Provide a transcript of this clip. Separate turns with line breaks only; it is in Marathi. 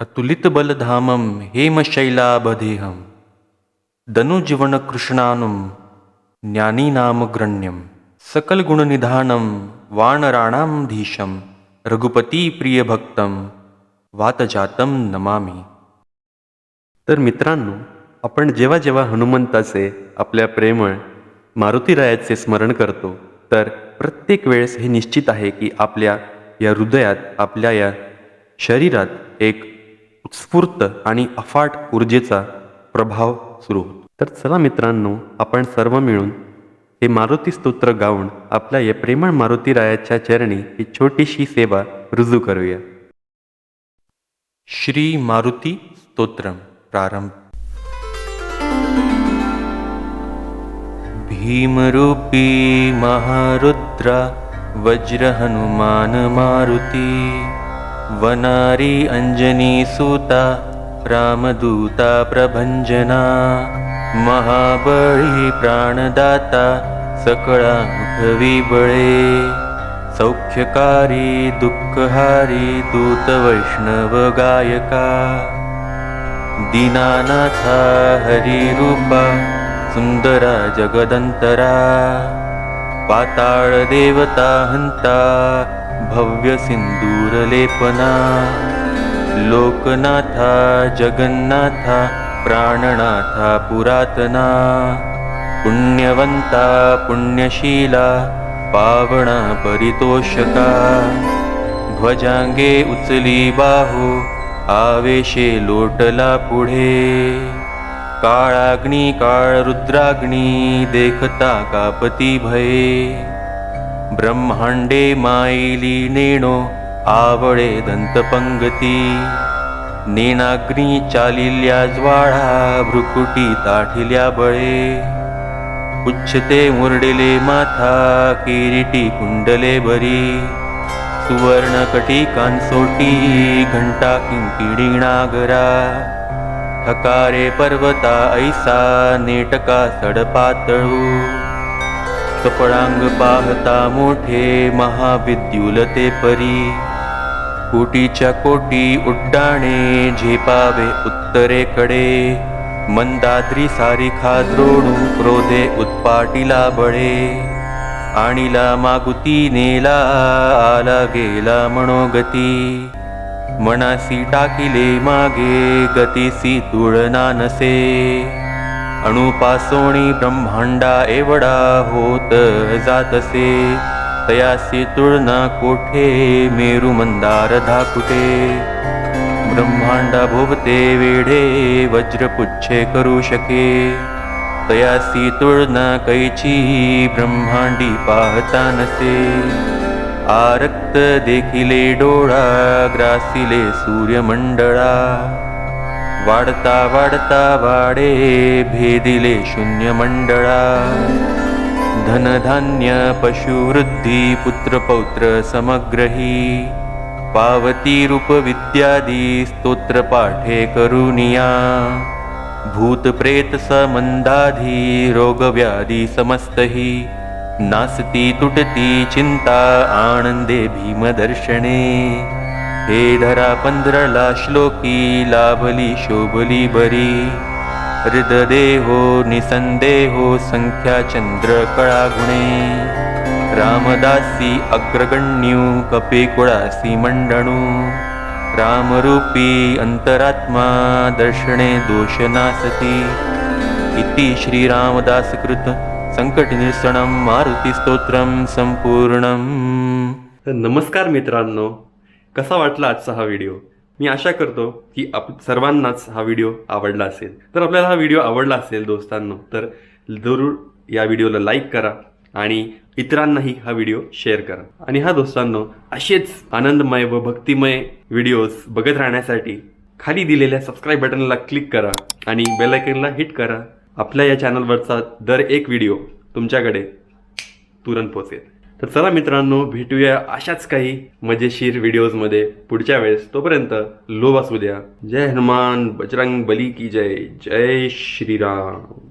अतुलितबलधामं हेमशैलाबधेहं। दनुजीवनकृष्णानुं ज्ञानीनामग्रण्यं। सकलगुणनिधानं वानराणां धीशं। रघुपतीप्रियभक्तं वातजातं नमामि।
तर मित्रांनो आपण जेव्हा जेव्हा हनुमंताचे आपल्या प्रेमळ मारुतीरायाचे स्मरण करतो तर प्रत्येक वेळेस हे निश्चित आहे की आपल्या या हृदयात आपल्या या शरीरात एक स्फूर्त आणि अफाट ऊर्जेचा प्रभाव सुरू होतो. तर चला मित्रांनो आपण सर्व मिळून हे मारुती स्तोत्र गाऊन आपल्या या प्रेमळ मारुतीरायाच्या चरणी ही छोटीशी सेवा रुजू करूया.
श्री मारुती स्तोत्रम प्रारंभ. भीमरूपी महारुद्र वज्रहनुमान मारुती. वनारी अंजनी सुता रामदूता प्रभंजना महाबळी प्राणदाता सकळा उठवी बळे सौख्यकारी दुःखहारी दूत वैष्णव गायका दीनानाथा हरिरूपा सुंदरा जगदंतरा पाताळ देवता हंता भव्य सिंदूरलेपना लोकनाथा जगन्नाथा प्राणनाथा पुरातना पुण्यवंता पुण्यशीला पावणा परितोषका ध्वजांगे उचली बाहो आवेशे लोटला पुढे काळाग्नी काळ रुद्राग्नी देखता कापती भये. ब्रह्मांडे माईली नेणो आवळे दंतपंगती. नेनाग्नी चालिल्या ज्वाळा भ्रुकुटी ताठिल्या बळे. उच्छते मुरडेले माथा किरीटी कुंडले बरी. सुवर्ण कांसोटी घंटा किंकिणी नागरा. ठकारे पर्वता ऐसा नेटका सडपातळू. कपडांग पाहता मोठे महाविद्युलते परी. कोटीच्या कोटी उड्डाणे झेपावे उत्तरेकडे. मंदाद्री सारिखा द्रोणू क्रोधे उत्पाटीला बळे. आणिला मागुती नेला आला गेला मनोगती. मनासी टाकिले मागे गतीसी तुळना नसे. अणुपासोणी ब्रह्मांडा एवढा होत जातसे. तयासी तुळना कोठे मेरू मंदार धाकुटे. ब्रह्मांडा भोवते वेढे वज्रपुच्छे करू शके. तयासी तुळना कैची ब्रह्मांडी पाहता नसे. आरक्त देखिले डोळा ग्रासिले सूर्यमंडळा. वाढता वाढता वाडे भेदिले शून्य मंडळा धनधान्य पशुवृद्धी पुत्रपौत्र समग्रही. पावती रूप विद्यादी स्तोत्र पाठे करुनिया भूत प्रेत समंदाधी रोग व्याधी समस्तही. नासती तुटती चिंता आनंदे भीमदर्शने. हे धरा पंधरला श्लोकी लाभली शोभली बरी. हृददेहो निसंदेहो संख्या चंद्र कळागुणे. रामदासी अग्रगण्यू कपे कुळासी मंडणू. रामरूपी अंतरात्मा दर्शने दोष नासती. इति श्रीरामदासकृत संकटनिरसनं मारुती स्तोत्रम संपूर्णम.
नमस्कार मित्रांनो कसा वाटला आजचा हा व्हिडिओ मी आशा करतो की आप सर्वांनाच हा व्हिडिओ आवडला असेल. तर आपल्याला हा व्हिडिओ आवडला असेल दोस्तांनो तर जरूर या व्हिडिओला लाईक करा आणि इतरांनाही हा व्हिडिओ शेअर करा. आणि हा दोस्तांनो असेच आनंदमय व भक्तिमय व्हिडिओज बघत राहण्यासाठी खाली दिलेल्या सबस्क्राईब बटनला क्लिक करा आणि बेलायकनला हिट करा. आपल्या या चॅनलवरचा दर एक व्हिडिओ तुमच्याकडे तुरंत पोचेल तर चला मित्रांनो भेटूया अशाच काही मजेशीर व्हिडिओजमध्ये पुढच्या वेळेस. तोपर्यंत लोभ असू द्या जय हनुमान बजरंग बली की जय. जय श्रीराम.